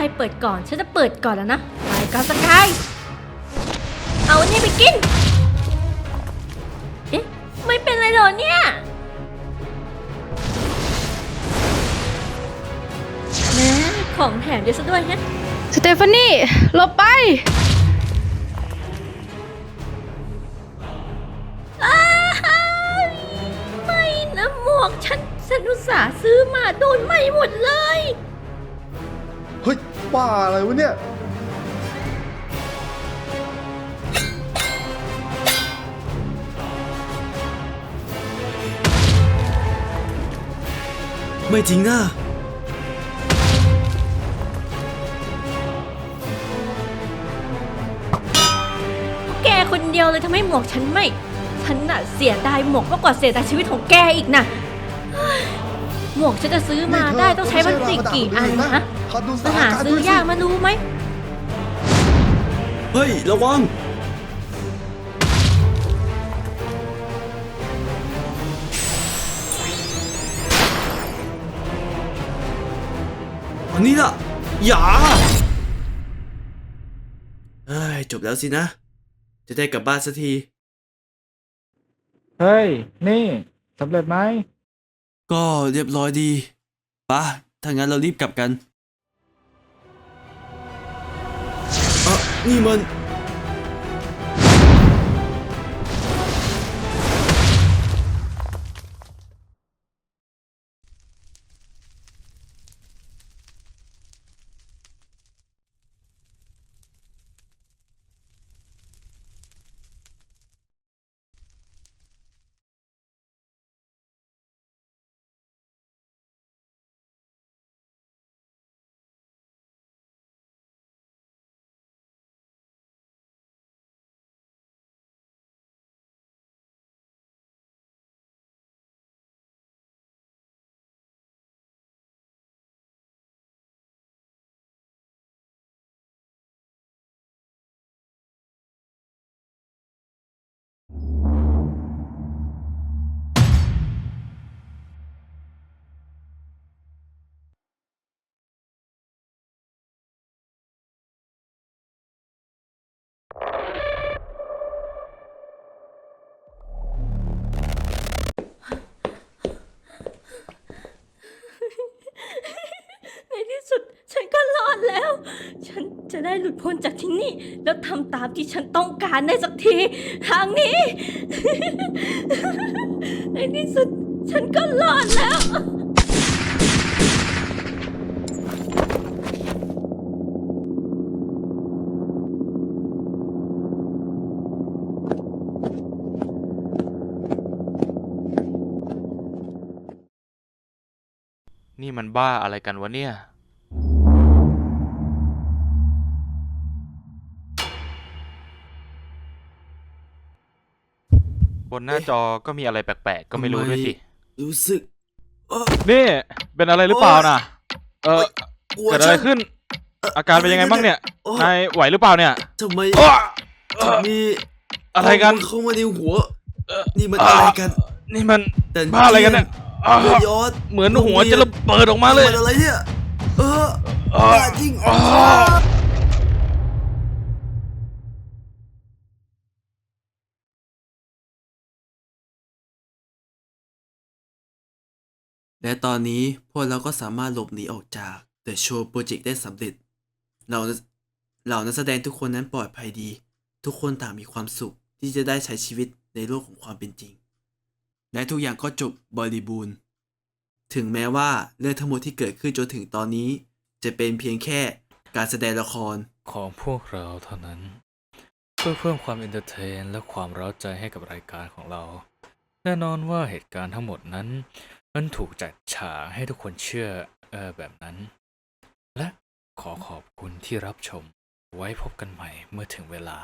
รเปิดก่อน ฉันจะเปิดก่อนแล้วนะไปก่อนสกาย เอาอันนี่ไปกิน เอ๊ะ ไม่เป็นไรเหรอเนี่ยแหม่ของแถมเยอะซะด้วยฮะ สเตฟานี่หลบไป อ้ายไม่นะหมวกฉันฉันอุตส่าห์ซื้อมาโดนไหม้หมดเลยเฮ้ย บ้าอะไรวะเนี่ย ไม่จริงนะแกคนเดียวเลยทำให้หมวกฉันไหม่ ฉันน่ะเสียดายหมวกมากกว่าเสียดายชีวิตของแกอีกนะเฮ้ยหมวกฉันจะซื้อมานี่เธอได้ต้องใช้พลาสติกกี่อันนะฮะ ขอดูสมาถานหาการณ์ซื้อยากมารู้ไหม เฮ้ย ระวัง อันนี้ล่ะ อย่าเอ้ย จบแล้วสินะ จะได้กลับบ้านสักที เฮ้ย นี่สำเร็จไหม ก็เรียบร้อยดีปะถ้างั้นเรารีบกลับกัน เอ่ ฉันจะได้หลุดพ้นจากที่นี่ แล้วทำตามที่ฉันต้องการได้สักที ทางนี้ ในที่สุด ฉันก็รอดแล้ว นี่มันบ้าอะไรกันวะเนี่ย บนหน้าจอก็มีอะไรแปลกๆ ก็ไม่รู้ด้วยสิ รู้สึกเอ้อนี่เป็นอะไรหรือเปล่านะเออหัวเกิดอะไรฉันขึ้น อาการเป็นยังไงบ้างเนี่ยโอ้นายไหวหรือเปล่าเนี่ยทำไมอ้อถึงมีอะไรกันเข้ามาในหัวนี่มันอะไรกัน นี่มันแต่บ้าอะไรกันเนี่ยอ้าวเรือยอดเหมือนหัวจะระเบิดออกมาเลยนอะไรเนี่ยเอออ้าวบ้าจริง และตอนนี้พวกเราก็สามารถหลบหนีออกจาก The Show Project ได้สำเร็จ เราเหล่านักแสดงทุกคนนั้นปลอดภัยดี ทุกคนต่างมีความสุขที่จะได้ใช้ชีวิตในโลกของความเป็นจริง และทุกอย่างก็จบบริบูรณ์ ถึงแม้ว่าเรื่องทั้งหมดที่เกิดขึ้นจนถึงตอนนี้ จะเป็นเพียงแค่การแสดงละครของพวกเราเท่านั้น เพื่อเพิ่มความเอนเตอร์เทนและความเร้าใจให้กับรายการของเรา แน่นอนว่าเหตุการณ์ทั้งหมดนั้น มันถูกจัดฉากให้ทุกคนเชื่อเออแบบนั้น และขอขอบคุณที่รับชมไว้พบกันใหม่เมื่อถึงเวลา